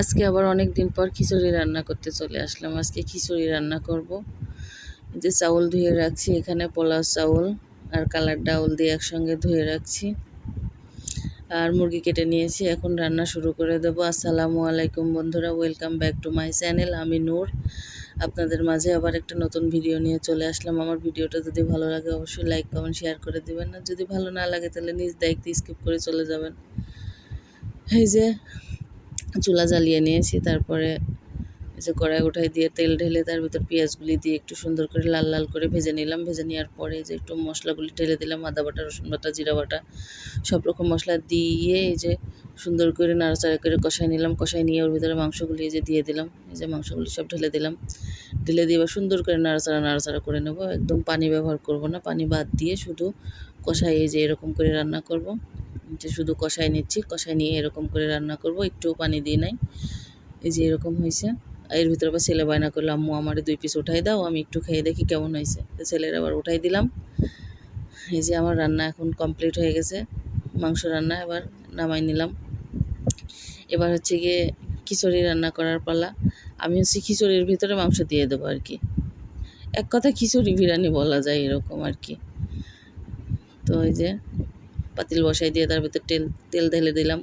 আজকে আবার অনেক দিন পর খিচুড়ি রান্না করতে চলে আসলাম। আজকে খিচুড়ি রান্না করব। যে চাউল ধুয়ে রাখছি, এখানে পোলাও চাউল আর কালার ডাউল দিয়ে একসঙ্গে ধুয়ে রাখছি। আর মুরগি কেটে নিয়েছি, এখন রান্না শুরু করে দেবো। আসসালামু আলাইকুম বন্ধুরা, welcome back to my channel, আমি নূর। আপনাদের মাঝে আবার একটা নতুন ভিডিও নিয়ে চলে আসলাম। আমার ভিডিওটা যদি ভালো লাগে অবশ্যই লাইক, কমেন্ট, শেয়ার করে দিবেন। না যদি ভালো না লাগে তাহলে নিজ দায়িত্বে স্কিপ করে চলে যাবেন। এই যে চুলা জ্বালিয়ে নিয়েছি তারপরে যে কড়াই উঠাই দিয়ে তেল ঢেলে তার ভিতর পেঁয়াজগুলি দিয়ে একটু সুন্দর করে লাল লাল করে ভেজে নিলাম। ভেজে নেওয়ার পরে যে একটু মশলাগুলি ঢেলে দিলাম, আদা বাটা, রসুন বাটা, জিরা বাটা, সব রকম মশলা দিয়ে এই যে সুন্দর করে নাড়াচাড়া করে কষাই নিলাম। কষাই নিয়ে ওর ভিতরে মাংসগুলি যে দিয়ে দিলাম। এই যে মাংসগুলি সব ঢেলে দিলাম। ঢেলে দিয়ে এবার সুন্দর করে নাড়াচাড়া নাড়াচাড়া করে নেব। একদম পানি ব্যবহার করব না, পানি বাদ দিয়ে শুধু কষাই এই যে এরকম করে রান্না করব। যে শুধু কষাই নিচ্ছি কষাই নিয়ে এরকম করে রান্না করব। একটুও পানি দিয়ে নাই। এই যে এরকম হয়েছে। এর ভিতরে আবার ছেলে বায়না করল, আম্মু, আমার দুই পিস উঠাই দাও, আমি একটু খেয়ে দেখি কেমন হয়েছে। তো ছেলের আবার উঠাই দিলাম। এই যে আমার রান্না এখন কমপ্লিট হয়ে গেছে, মাংস রান্না এবার নামাই নিলাম। এবার হচ্ছে গিয়ে খিচুড়ি রান্না করার পালা। আমি হচ্ছে খিচুড়ির ভিতরে মাংস দিয়ে দেবো আর কি। এক কথা খিচুড়ি বিরিয়ানি বলা যায় এরকম আর কি। তো ওই যে পাতিল বসাই দিয়ে তার ভিতরে তেল তেল ঢেলে দিলাম।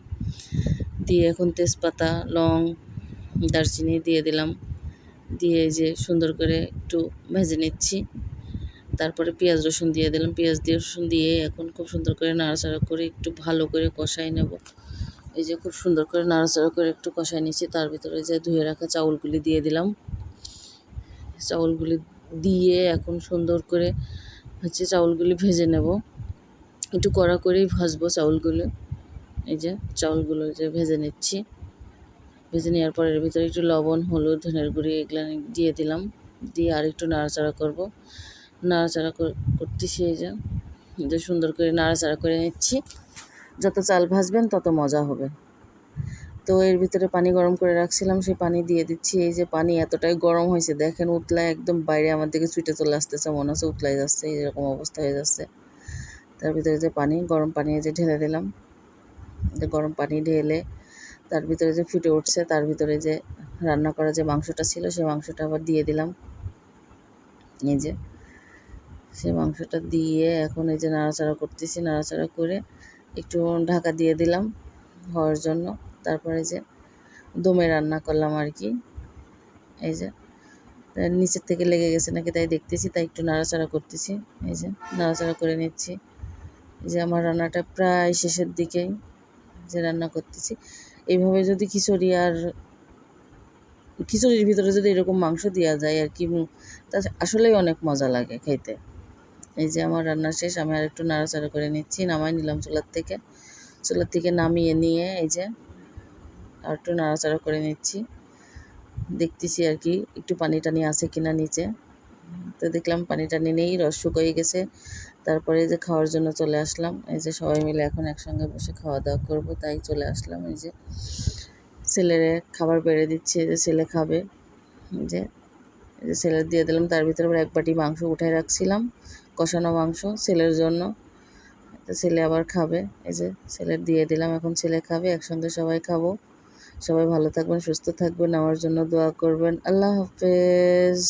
দিয়ে এখন তেজপাতা, লং দারচিনি দিয়ে দিলাম। দিয়ে যে সুন্দর করে একটু ভেজে নিচ্ছি। তারপরে পেঁয়াজ রসুন দিয়ে দিলাম। পেঁয়াজ দিয়ে রসুন দিয়ে এখন খুব সুন্দর করে নাড়াচাড়া করে একটু ভালো করে কষাই নেব। এই যে খুব সুন্দর করে নাড়াচাড়া করে একটু কষাই নিচ্ছি। তার ভিতরে যে ধুয়ে রাখা চাউলগুলি দিয়ে দিলাম। চাউলগুলি দিয়ে এখন সুন্দর করে হচ্ছে চাউলগুলি ভেজে নেব। একটু কড়া করেই ভাজবো চাউলগুলো। এই যে চাউলগুলো যে ভেজে নিচ্ছি। ভেজে নেওয়ার পর এর ভিতরে একটু লবণ, হলুদ, ধনের গুঁড়ি এগুলো দিয়ে দিলাম। দিয়ে আর একটু নাড়াচাড়া করব। নাড়াচাড়া করতেছি এই যে। যে সুন্দর করে নাড়াচাড়া করে নিচ্ছি। যত চাল ভাজবেন তত মজা হবে। তো এর ভিতরে পানি গরম করে রাখছিলাম, সেই পানি দিয়ে দিচ্ছি। এই যে পানি এতটাই গরম হয়েছে, দেখেন উতলায় একদম বাইরে আমার দিকে ছুটে চলে আসতেছে, মনে হচ্ছে উতলাই যাচ্ছে, এরকম অবস্থা হয়ে যাচ্ছে। তার ভিতরে যে পানি, গরম পানি যে ঢেলে দিলাম। গরম পানি ঢেলে তার ভিতরে যে ফুটে উঠছে, তার ভিতরে যে রান্না করা যে মাংসটা ছিল সেই মাংসটা আবার দিয়ে দিলাম। এই যে সেই মাংসটা দিয়ে এখন এই যে নাড়াচাড়া করতেছি, নাড়াচাড়া করে একটু ঢাকা দিয়ে দিলাম হওয়ার জন্য। তারপরে যে দমে রান্না করলাম আর কি। এই যে নিচের থেকে লেগে গেছে নাকি তাই দেখতেছি, তাই একটু নাড়াচাড়া করতেছি। এই যে, নাড়াচাড়া করে নিচ্ছি। যে আমার রান্নাটা প্রায় শেষের দিকেই যে রান্না করতেছি। এইভাবে যদি খিচুড়ি আর খিচুড়ির ভিতরে যদি এরকম মাংস দেওয়া যায় আর কি তা আসলেই অনেক মজা লাগে খেতে। এই যে আমার রান্না শেষ, আমি আর একটু নাড়াচাড়া করে নিচ্ছি, নামাই নিলাম চুলার থেকে। চুলার থেকে নামিয়ে নিয়ে এই যে আর একটু নাড়াচাড়া করে নিচ্ছি। দেখতেছি আর কি, একটু পানি টানি আছে কিনা নিচে। তো দেখলাম পানি টানি নেই, রস শুকিয়ে গেছে। তারপরে যে খাওয়ার জন্য চলে আসলাম। এই যে সবাই মিলে এখন একসঙ্গে বসে খাওয়া দাওয়া করব, তাই চলে আসলাম। এই যে ছেলেরে খাবার বেড়ে দিচ্ছি যে ছেলে খাবে। যে, এই যে ছেলের দিয়ে দিলাম, তার ভিতরে আবার এক বাটি মাংস উঠাই রাখছিলাম, কষানো মাংস ছেলের জন্য। তো ছেলে আবার খাবে। এই যে ছেলের দিয়ে দিলাম, এখন ছেলে খাবে, একসঙ্গে সবাই খাব। সবাই ভালো থাকবেন, সুস্থ থাকবেন, আমার জন্য দোয়া করবেন। আল্লাহ হাফেজ।